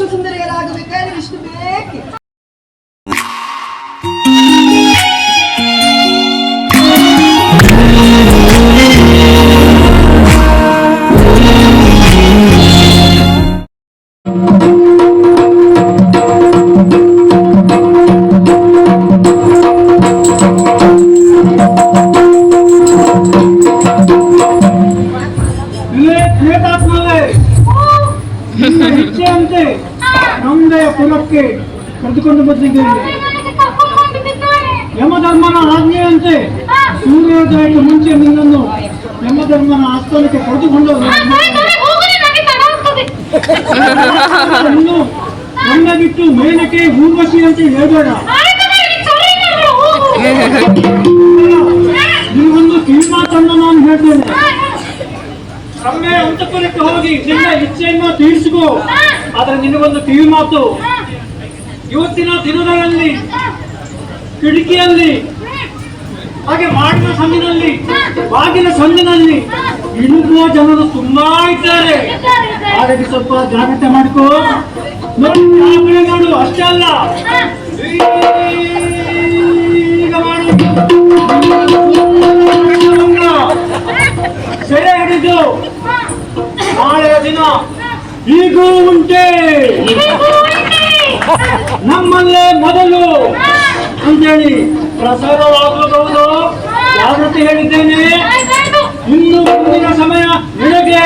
చూసిందరు కదా అది వికారం ఇష్టమే ಅಂತಪುರಕ್ಕೆ ಹೋಗಿ, ನಿನ್ನ ಇಚ್ಛೆಯನ್ನು ತೀರಿಸಿಕೋ. ಆದರೆ ನಿನಗೊಂದು ಕಿವಿ ಮಾತು. ಇವತ್ತಿನ ದಿನಗಳಲ್ಲಿ ಕಿಟಕಿಯಲ್ಲಿ, ಹಾಗೆ ಮಾಡಿದ ಸಂದಿನಲ್ಲಿ ಬಾಗಿನ ಸಂದಿನಲ್ಲಿ ಇನ್ನೂ ಜನರು ತುಂಬಾ ಇದ್ದಾರೆ. ಹಾಗಾಗಿ ಸ್ವಲ್ಪ ಜಾಗ್ರತೆ ಮಾಡ್ಕೋ. ಮತ್ತೆ ನೋಡು ಅಷ್ಟೇ ಅಲ್ಲ. ಈಗ ಸೆರೆ ಹಿಡಿದು. ನಾಳೆಯ ದಿನ. ಈಗೂ ಉಂಟೆ. ನಮ್ಮಲ್ಲೇ ಮೊದಲು. ಅಂತೇಳಿ ಪ್ರಸಾರವಾಗಬಹುದು ಜಾಗೃತಿ ಹೇಳಿದ್ದೇನೆ? ಇನ್ನು ಮುಂದಿನ ಸಮಯ ನಿನಗೆ.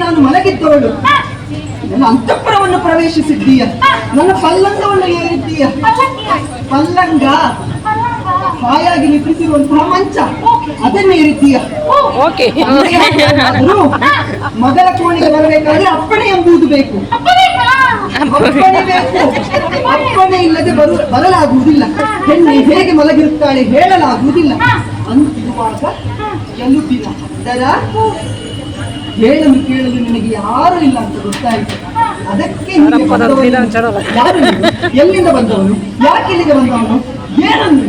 ನಾನು ಮಲಗಿದ್ದವಳು. ನನ್ನ ಅಂತಃಪುರವನ್ನು ಪ್ರವೇಶಿಸಿದ್ದೀಯ. ನನ್ನ ಪಲ್ಲಂಗವನ್ನು ಏರಿದ್ದೀಯ. ಪಲ್ಲಂಗ. ಹಾಯಾಗಿ ನಿಂತಿರುವಂತಹ ಮಂಚ. ಅದನ್ನೇ ರೀತಿಯ ಮೊದಲ ಕೋಣೆಗೆ ಬರಬೇಕಾದ್ರೆ ಅಪ್ಪಣೆ ಎಂಬುದು ಬೇಕು. ಅಪ್ಪಣೆ ಇಲ್ಲದೆ ಬರು ಬರಲಾಗುವುದಿಲ್ಲ. ಹೆಣ್ಣು ಹೇಗೆ ಮಲಗಿರುತ್ತಾಳೆ ಹೇಳಲಾಗುವುದಿಲ್ಲ. ಅಂತಿರುವಾಗ ಎಲುಬಿನ ದರ. ಹೇಳಲು ಕೇಳಲು ನಿನಗೆ ಯಾರು ಇಲ್ಲ ಅಂತ ಗೊತ್ತಾಯಿತು. ಅದಕ್ಕೆ? ಎಲ್ಲಿಂದ ಬಂದವನು? ಯಾಕೆ ಇಲ್ಲಿಗೆ ಬಂದವನು? ಏನನ್ನು?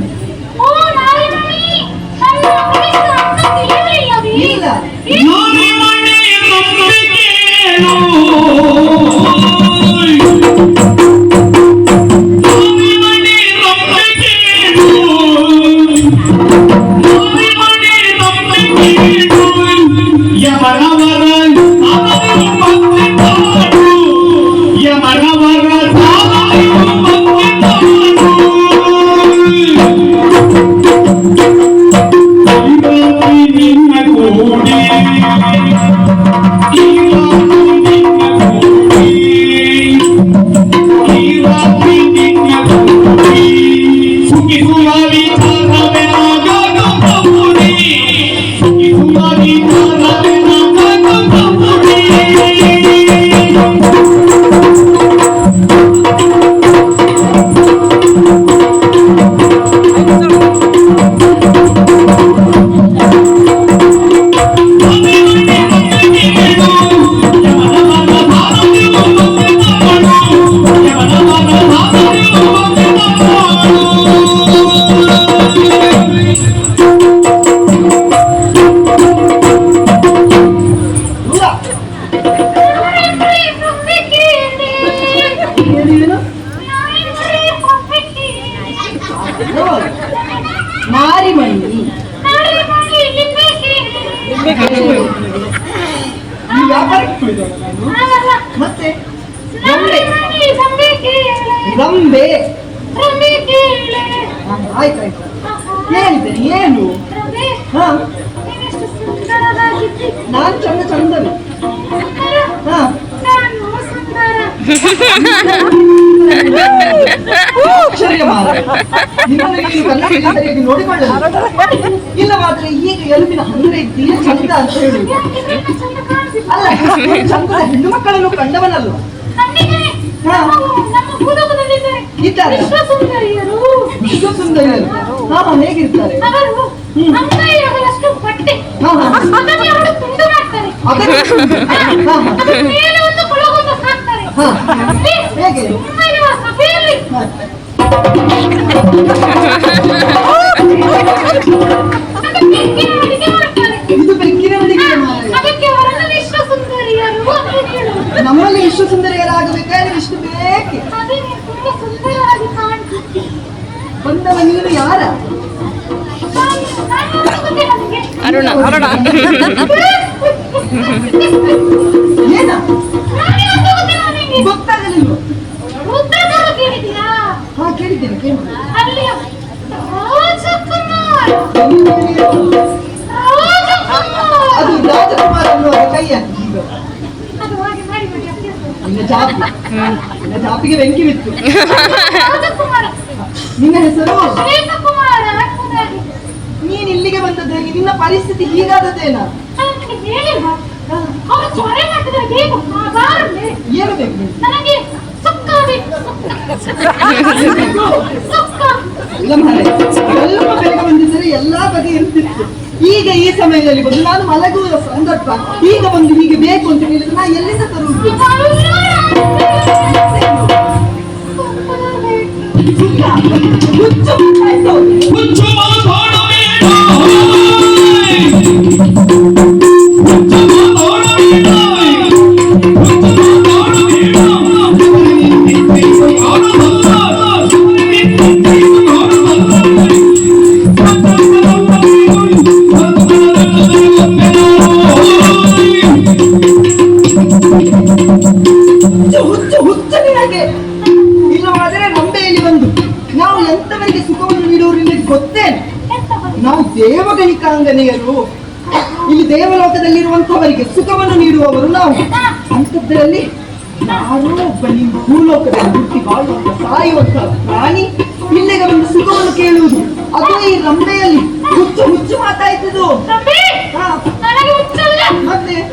ನಾನು ಅಲ್ಲಲ್ಲ. ಮತ್ತೆ ರಂಬೆ ಆಯ್ತಾಯ್ತು. ಹೇಳಿದ್ದೇನೆ ಏನು ಹಾ. ನಾನ್ ಚಂದ ಚಂದನು. ಹಾ ಇಲ್ಲವಾದ್ರೆ ಈಗ ಎಲುಬಿನ ಚಂದ ಅಂತ ಚಂದ ಕಾಣಿಸಿಲ್ಲ? ಅಲ್ಲ ಹೆಣ್ಣು ಮಕ್ಕಳನ್ನು ಕಂಡವನಲ್ವ. ಇದ್ದಾರೆ. ಸುಂದರಿಯರು ಹಾ ಹೇಗಿರ್ತಾರೆ ಅದನ್ನೇ ಇದು ಬೆಕ್ಕಿನ ಅಡಿಗೆ ನಮ್ಮಲ್ಲಿ ಎಷ್ಟು ಸುಂದರಿಯರಾಗಬೇಕಾದ್ರೆ ಇಷ್ಟು ಬೇಕೆ? ಬಂದವ ನೀನು ಯಾರ? ಅರುಣ ಅರುಣ. ಜಾಪಿಗೆ ಬೆಂಕಿ ಬಿತ್ತು. ನಿನ್ನ ಹೆಸರು? ನೀನ್ ಇಲ್ಲಿಗೆ ಬಂದದ್ದು ಹೇಗೆ ನಿನ್ನ ಪರಿಸ್ಥಿತಿ ಹೀಗಾದದ್ದೇನ ಏನು? ಬೇಕು ನನಗೆ ಸುಕ್ಕ ಸ್ವಲ್ಪ ಬೇಗ ಬಂದಿದ್ದರೆ ಎಲ್ಲಾ ಬಗೆ ಇರ್ತಿತ್ತು ಈಗ ಈ ಸಮಯದಲ್ಲಿ ಬಂದು ನಾನು ಮಲಗುವ ಸಂದರ್ಭ. ಈಗ ಒಂದು ಹೀಗೆ ಬೇಕು ಅಂತ ಹೇಳಿದ್ರೆ ನಾ ಎಲ್ಲಿಂದ ತರುವುದು? ಸುಖ. ಹುಚ್ಚು ನಾವು ದೇವಗಣಿಕಾಂಗನೆಯರು. ಇಲ್ಲಿ ದೇವಲೋಕದಲ್ಲಿರುವಂತಹವರಿಗೆ ಸುಖವನ್ನು ನೀಡುವವರು ನಾವು. ಅಂಥದ್ದರಲ್ಲಿ ಯಾರೋ ಒಬ್ಬ ನಿಮ್ಮ ಭೂಲೋಕದಲ್ಲಿ ಹುಟ್ಟಿ ಬಾಳುವಂತ ಸಾಯುವಂತ ಪ್ರಾಣಿ ಇಲ್ಲಿಗೆ ಒಂದು ಸುಖವನ್ನು ಕೇಳುವುದು. ಅದು ಈ ರಂಬೆಯಲ್ಲಿ ಹುಚ್ಚು ಹುಚ್ಚು ಮಾತಾಯ್ತದು. ಮತ್ತೆ? Thank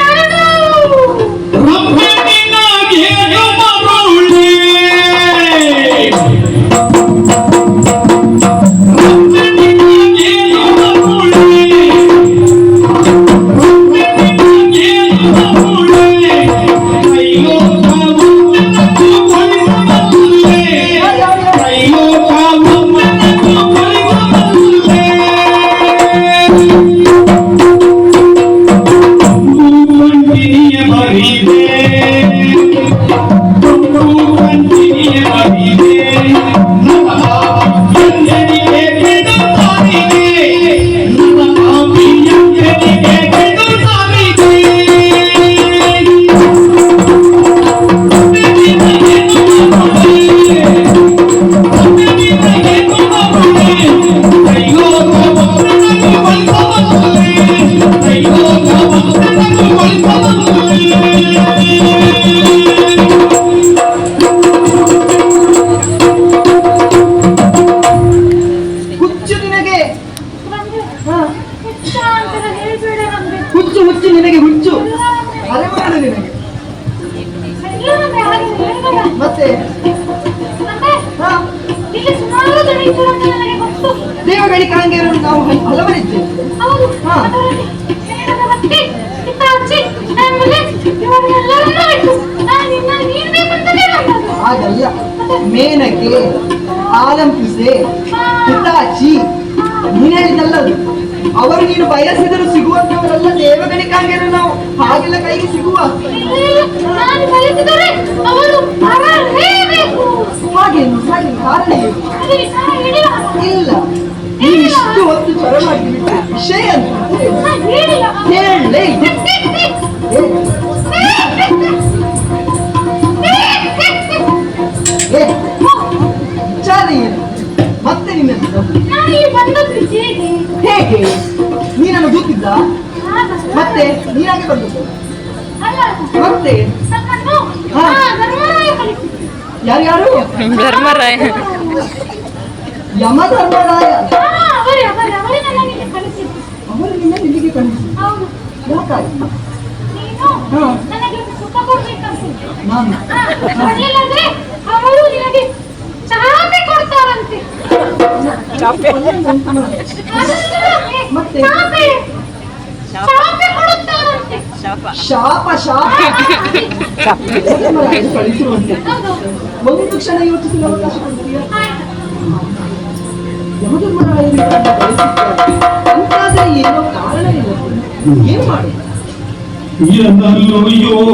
ಮಾಡುದು. ಹಾಗೇನು ಹಾಗೆ ಕಾರಣ ಇಲ್ಲ ನೀನು ಇಷ್ಟು ಹೊತ್ತು ಚರವಾಗಿ ವಿಷಯ ಹೇಳಲೇ ಮತ್ತೆ ಹೇಗೆ ನೀನನ್ನು ಗೊತ್ತಿದ್ದ ಮತ್ತೆ ನೀನಾಗೆ ಬಂದದ್ದು ಮತ್ತೆ? ಯಾರ್ಯಾರು ಧರ್ಮರಾಯ ಯಮ ಧರ್ಮರಾಯ. ಹಾ, ಅವರೇ ನಿನ್ನ ಇಲ್ಲಿಗೆ ಕಳಿಸಿ ಹೌದು. ಯಾಕಾಗಿ ನಾನು ಅವರು ನಿನಗೆ ಚಾಪೆ ಕೊಡ್ತಾರಂತೆ. ಮತ್ತೆ? ಚಾಪೆ. ಚಾಪೆ. ಕೊಡುತ್ತಾರಂತೆ ಶಾಪ ಶಾಪ ಧರ್ಮರಾಯ ಕಳಿಸುವಂತೆ ಹೌದು ಒಂದು ಕ್ಷಣ ಯೋಚಿಸಲು ಅವಕಾಶ ಕೊಡ್ತೀಯಾ ಆಯ್ತು ಯಮಧರ್ಮರಾಯರು ಇವರನ್ನು ಬಯಸಿದ್ದಾರೆ. ಅಂತಾದ್ರೆ ಏನೋ ಕಾರಣ ಇಲ್ಲ ಏನ್ ಮಾಡು ಎನ್ನಲು ಯೋಚಿಸಿ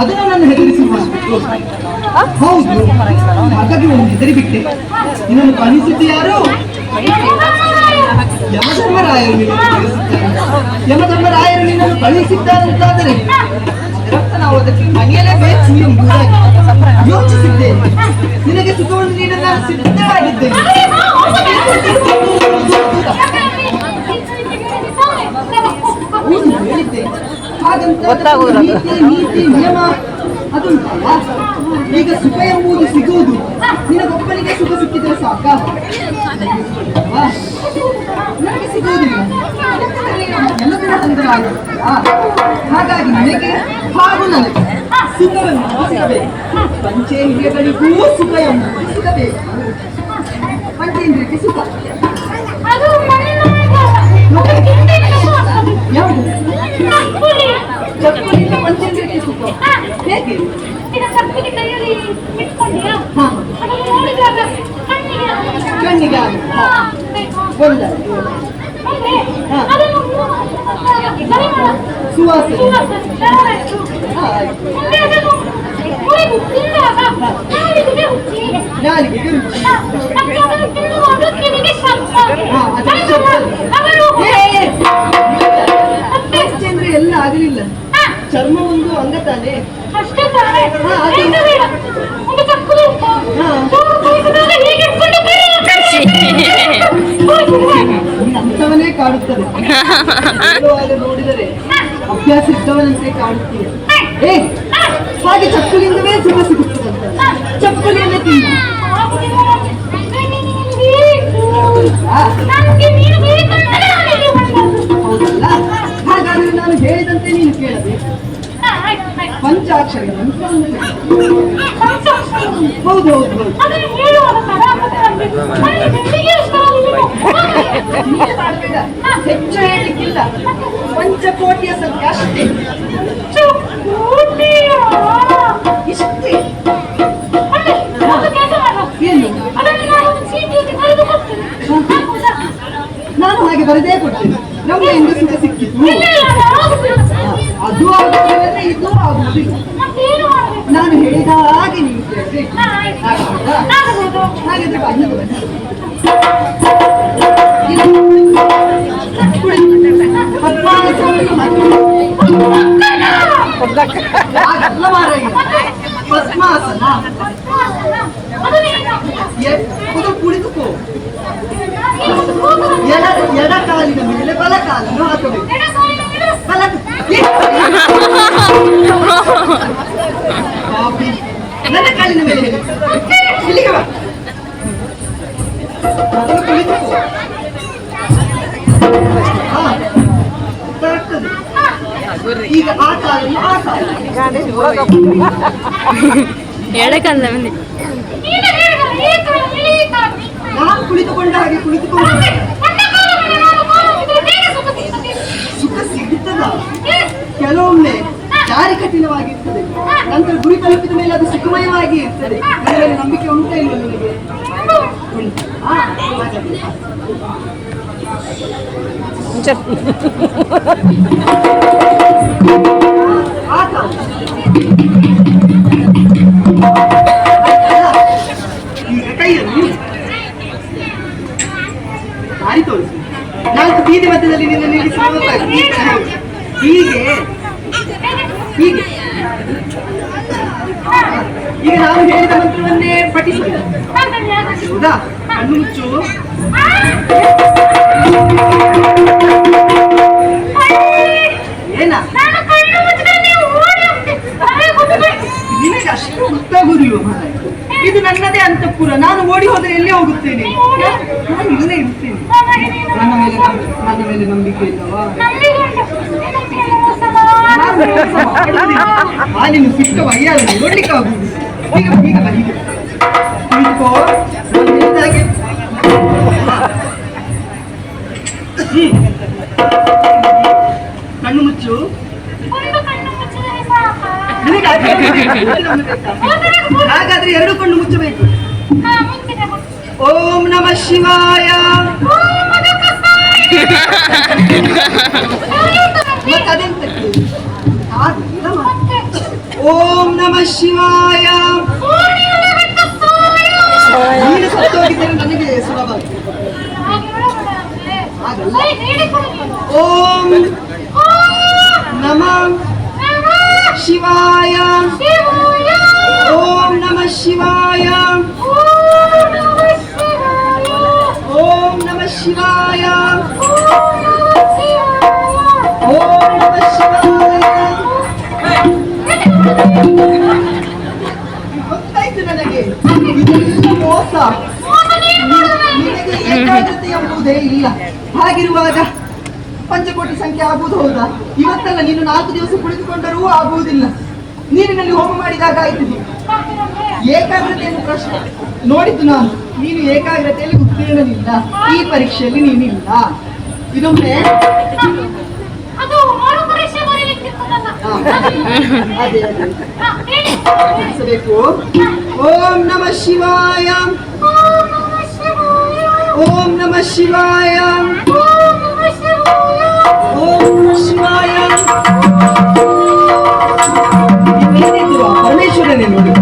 ಅದನ್ನು ನನ್ನ ಹೆದರಿಸಿ ಹೌದು ಹಾಗಾಗಿ ಒಂದು ಹೆದರಿಬಿಟ್ಟೆ. ನಿನ್ನನ್ನು ಕಾಣಿಸುತ್ತೆ ಯಾರು? ಯಮಧರ್ಮರಾಯರು ಯಮಧರ್ಮರಾಯರು ನಿನ್ನನ್ನು ಕಳಿಸಿದ್ದಾರಂತಾದರೆ ನಾವು ಅದಕ್ಕೆ ಮನೆಯಲ್ಲೇ ಬೇಯಿಸಿ ನೀನು ಯೋಚಿಸಿದ್ದೇನೆ ನಿನಗೆ ಸುಖವನ್ನು ನೀಡಲು ನಾನು ಸಿದ್ಧವಾಗಿದ್ದೇನೆ ಹೇಳಿದ್ದೆ. ಅದಕ್ಕೆ ನೀತಿ ನಿಯಮ, ಅದು ಈಗ ಸುಖ ಎಂಬುದು ಸಿಗುವುದು. ನಿನಗೊಬ್ಬನಿಗೆ ಸುಖ ಸಿಕ್ಕಿದ್ರೆ ಸಾಕ? ನನಗೆ ಸಿಗುವುದಿಲ್ಲ. ಎಲ್ಲದರ ತೊಂದರೆ ಹಾಗಾಗಿ ನನಗೆ ಹಾಗೂ ನನಗೆ ಸುಖವನ್ನು ಸಿಗಬೇಕು. ಪಂಚೇಂದ್ರಿಯಗಳಿಗೂ ಸುಖ ಎಂಬುದು ಸಿಗಬೇಕು. ಪಂಚೇಂದ್ರಿಯಕ್ಕೆ ಸುಖ. ಹಾ, ಅದಕ್ಕೆ ಶಬ್ದ. ಅವರು ಏ, ಪಂಚೇಂದ್ರಿಯ ಎಲ್ಲ ಆಗಲಿಲ್ಲ. ಚರ್ಮ ಒಂದು ಅಂಗ ತಾನೆ ಅಷ್ಟೇ ತಾನೇ. ಹಾ, ಅದು- ಬೇಡ ಬೇಡ. ಒಂದು ಚಕ್ಕುಲಿ ಹಾ. ಚೂರು ಕುಯ್ಸಿದಾಗ ಹೀಗೆ ಇಟ್ಕೊಂಡು ಅಂತವನೇ ಕಾಡುತ್ತದೆ. ನೋಡಿದರೆ ಅಭ್ಯಾಸ ಇದ್ದವನಂತೆ ಕಾಣುತ್ತೀಯ ಏ ಹಾಗೆ ಚಕ್ಕುಲಿಂದವೇ ಸುಖ ಸಿಗುತ್ತದೆ ಚಕ್ಕುಲಿಯನ್ನೇ ತಿನ್ನು. ಆ, ನನಗೆ ನೀನು ಬೇಕಂತಲೇ ನನಗೆ ಬಂದದ್ದು. ಹೌದಲ್ಲ? ಹಾಗಾದ್ರೆ ನಾನು ಹೇಳಿದಂತೆ ನೀನು ಕೇಳಬೇಕು. ಪಂಚಾಕ್ಷರ. ಹೌದು ಹೌದು ಹೆಚ್ಚು ಹೇಳಲಿಕ್ಕಿಲ್ಲ. ಪಂಚಕೋಟಿಯ ಸಂಖ್ಯೆ ಅಷ್ಟೇ. ಇಷ್ಟೇ. ಏನು? ನಾನು ಹಾಗೆ ಬರದೇ ಕೊಡ್ತೇನೆ. ನಮ್ಗೆ ಸುಖ ಸಿಕ್ಕಿತು ಇಲ್ಲ, ಇಲ್ಲ, ಅದು ಆಗುದಿಲ್ಲ. ಅದು ಆಗುವುದಿಲ್ಲ ಇದು ಆಗುವುದಿಲ್ಲ ಮತ್ತೇನು ಮಾಡ್ಬೇಕು? ನಾನು ಹೇಳಿದ ಹಾಗೆ ನೀವು ಕೇಳಬೇಕು ಹಾ, ಆಯ್ತು. ಹಾಗಾಗ್ತದಾ? ಆಗಬಹುದು. ಹಾಗಿದ್ರೆ ಬಾ, ಹೀಗೆ ಬನ್ನಿ. ಇದು ಕುಡಿ. ಪದ್ಮಾಸನವನ್ನು ಮಾಡಿ. ಹಾಗಲ್ಲ ಮಾರಾಯ. ಪದ್ಮಾಸನ ಅದನ್ನೇನು? ಎ- ಇದು ಕುಳಿತುಕೋ ಇದು ಕೂದಲು. ಎಡ ಎಡ ಕಾಲಿನ ಮೇಲೆ ಬಲ ಕಾಲನ್ನು ಹಾಕಬೇಕು ನನ್ನ ಕಾಲಿನ ಮೇಲೆ. ಇಲ್ಲಿಗೆ ಬಾ. ಈಗ ಆ ಕಾಲನ್ನು ಆ ಕಾಲ ಎಡಕಲ್ಲ ಮಂದಿ ನೀನು ಕುಳಿತುಕೊಂಡ ಹಾಗೆ ಕುಳಿತುಕೊಂಡ ಸುಖ. ಸಿಗುತ್ತದ ಕೆಲವೊಮ್ಮೆ ದಾರಿ ಕಠಿಣವಾಗಿರ್ತದೆ ನಂತರ ಗುರಿ ತಲುಪಿದ ಮೇಲೆ ಅದು ಸುಖಮಯವಾಗಿ ಇರ್ತದೆ. ಇದರಲ್ಲಿ ನಂಬಿಕೆ ಉಂಟಾ ಇಲ್ಲ ನಿಮಗೆ ದಾರಿ ತೋರಿಸಿ. ನಾಲ್ಕು ಬೀದಿ ಮಧ್ಯದಲ್ಲಿ ನಿನ್ನ ನಿಲ್ಲಿಸಿ ಹೀಗೆ ಈಗ ನಾನು ಹೇಳಿದ ಮಂತ್ರವನ್ನೇ. ಹೌದಾ? ಕಣ್ಣು ಮುಚ್ಚು. ಏನ? ನೀವು. ನನಗೆ ಅಷ್ಟು ಗೊತ್ತಾಗುದಿಲ್ವ? ಇದು ನನ್ನದೇ ಅಂತಃಪುರ. ನಾನು ಓಡಿ ಹೋದರೆ ಎಲ್ಲಿ ಹೋಗುತ್ತೇನೆ? ನಾನು ಇಲ್ಲೇ ಇರ್ತೇನೆ. ನನ್ನ ಮೇಲೆ ನನ್ನ ಮೇಲೆ ನಂಬಿಕೆ ಇಲ್ಲವಾ? ನಾನು ಸಿಕ್ಕ ವಯ್ಯಾರ ನೋಡ್ಲಿಕ್ಕೆ ಆಗುದು ಹೀಗೆ ಹಾಗೆ. ಕಣ್ಣು ಮುಚ್ಚು? ಹಾಗಾದ್ರೆ ಎರಡು ಕಣ್ಣು ಮುಚ್ಚಬೇಕು. ಓಂ ನಮ ಶಿವಾಯ ಓಂ ಮತ್ತೆ ಓಂ ನಮ ಶಿವಾಯ ಓಣಿಯಲ್ಲಿ ಬಿಟ್ಟ ಸಾಯಿ. ನೀನು ಸತ್ತೋಗಿದ್ದರೆ ನನಗೆ ಸುಲಭ ಹಾಗೆ ಹೇಳಬೇಡ. ಹಾಗಲ್ಲ. ಸರಿ, ಹೇಳಿಕೊಡು ನೀನು. ಓಂ ಓಂ ನಮ ನಮಃ ಶಿವಾಯ ಶಿವಾಯ ಓಂ ನಮಃ ಶಿವಾಯ ಓಂ ನಮಃ ಶಿವಾಯ ಓಂ ನಮಃ ಶಿವಾಯ ಓಂ ಏಕಾಗ್ರತೆ ಇಲ್ಲ. ಹಾಗಿರುವಾಗ ಪಂಚಕೋಟಿ ಸಂಖ್ಯೆ ಆಗುವುದು ಹೌದಾ? ಇವತ್ತಲ್ಲ ನೀನು ನಾಲ್ಕು ದಿವಸ ಕುಳಿತುಕೊಂಡರೂ ಆಗುವುದಿಲ್ಲ. ನೀರಿನಲ್ಲಿ ಹೋಮ ಮಾಡಿದಾಗ ಆಯ್ತದೆ ಏಕಾಗ್ರತೆಯನ್ನು ಪ್ರಶ್ನೆ. ನೋಡಿದ್ದು ನಾನು. ನೀನು ಏಕಾಗ್ರತೆಯಲ್ಲಿ ಉತ್ತೀರ್ಣನಿಲ್ಲ. ಈ ಪರೀಕ್ಷೆಯಲ್ಲಿ ನೀನಿಲ್ಲ. ಇದೊಮ್ಮೆ ಓಂ ನಮ ಶಿವಾಯ. ಓಂ ನಮಃ ಶಿವಾಯ. ಓಂ ನಮಃ ಶಿವಾಯ? ಪರಮೇಶ್ವರನೇ ನೋಡಿ